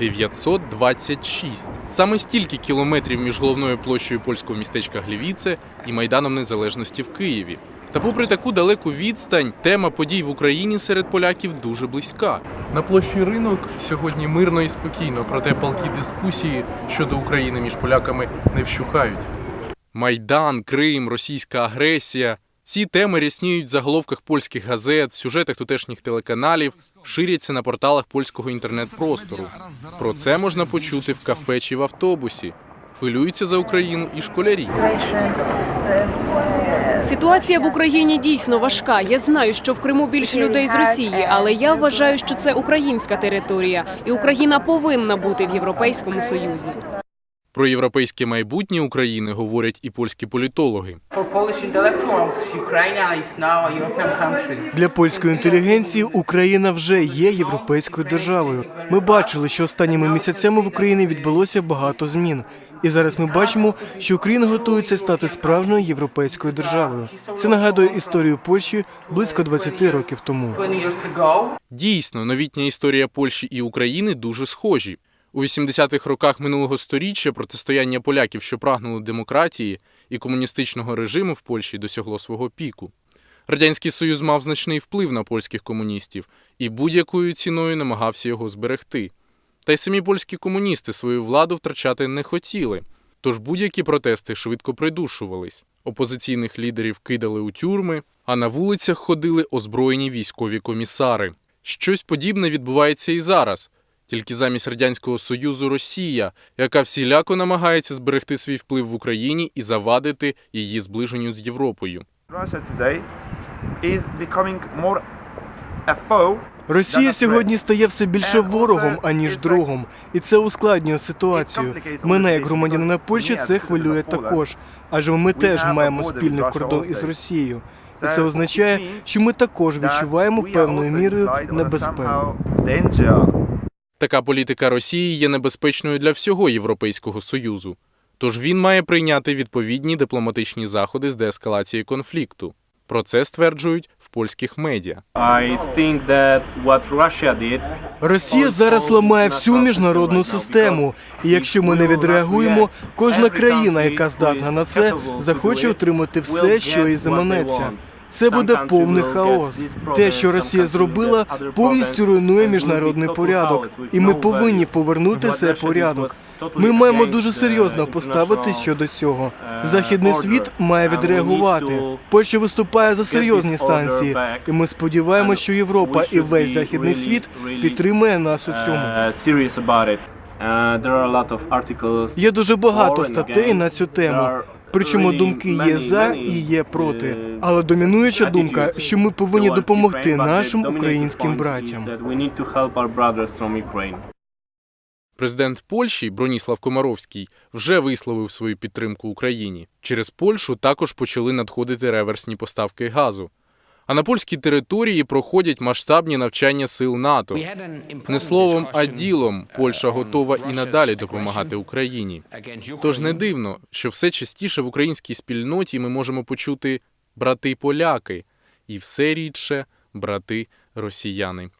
926. Саме стільки кілометрів між головною площею польського містечка Глівіце і Майданом Незалежності в Києві. Та попри таку далеку відстань, тема подій в Україні серед поляків дуже близька. На площі ринок сьогодні мирно і спокійно, проте палкі дискусії щодо України між поляками не вщухають. Майдан, Крим, російська агресія. Ці теми рясніють в заголовках польських газет, в сюжетах тутешніх телеканалів, ширяться на порталах польського інтернет-простору. Про це можна почути в кафе чи в автобусі. Хвилюються за Україну і школярі. Ситуація в Україні дійсно важка. Я знаю, що в Криму більше людей з Росії, але я вважаю, що це українська територія, і Україна повинна бути в Європейському Союзі. Про європейське майбутнє України говорять і польські політологи. Для польської інтелігенції Україна вже є європейською державою. Ми бачили, що останніми місяцями в Україні відбулося багато змін. І зараз ми бачимо, що Україна готується стати справжньою європейською державою. Це нагадує історію Польщі близько 20 років тому. 20 Дійсно, новітня історія Польщі і України дуже схожі. У 80-х роках минулого століття протистояння поляків, що прагнули демократії і комуністичного режиму в Польщі, досягло свого піку. Радянський Союз мав значний вплив на польських комуністів і будь-якою ціною намагався його зберегти. Та й самі польські комуністи свою владу втрачати не хотіли, тож будь-які протести швидко придушувались. Опозиційних лідерів кидали у тюрми, а на вулицях ходили озброєні військові комісари. Щось подібне відбувається і зараз. Тільки замість радянського союзу Росія, яка всіляко намагається зберегти свій вплив в Україні і завадити її зближенню з Європою. Росія сьогодні стає все більше ворогом аніж другом, і це ускладнює ситуацію. Мене, як громадянина Польщі, це хвилює також, адже ми теж маємо спільний кордон із Росією. І це означає, що ми також відчуваємо певною мірою небезпеку. Така політика Росії є небезпечною для всього Європейського Союзу. Тож він має прийняти відповідні дипломатичні заходи з деескалації конфлікту. Про це стверджують в польських медіа. Росія зараз ламає всю міжнародну систему, і якщо ми не відреагуємо, кожна країна, яка здатна на це, захоче отримати все, що їй заманеться. Це буде повний хаос. Те, що Росія зробила, повністю руйнує міжнародний порядок, і ми повинні повернути цей порядок. Ми маємо дуже серйозно поставитись щодо цього. Західний світ має відреагувати. Польща виступає за серйозні санкції, і ми сподіваємося, що Європа і весь західний світ підтримує нас у цьому. uh. Uh, articles. Є дуже багато статей на цю тему. Причому думки є за і є проти. uh, Але домінуюча думка, що ми повинні допомогти нашим українським братям. Президент Польщі Броніслав Комаровський вже висловив свою підтримку Україні. Через Польщу також почали надходити реверсні поставки газу. А на польській території проходять масштабні навчання сил НАТО. Не словом, а ділом Польща готова і надалі допомагати Україні. Тож не дивно, що все частіше в українській спільноті ми можемо почути брати поляки і все рідше брати росіяни.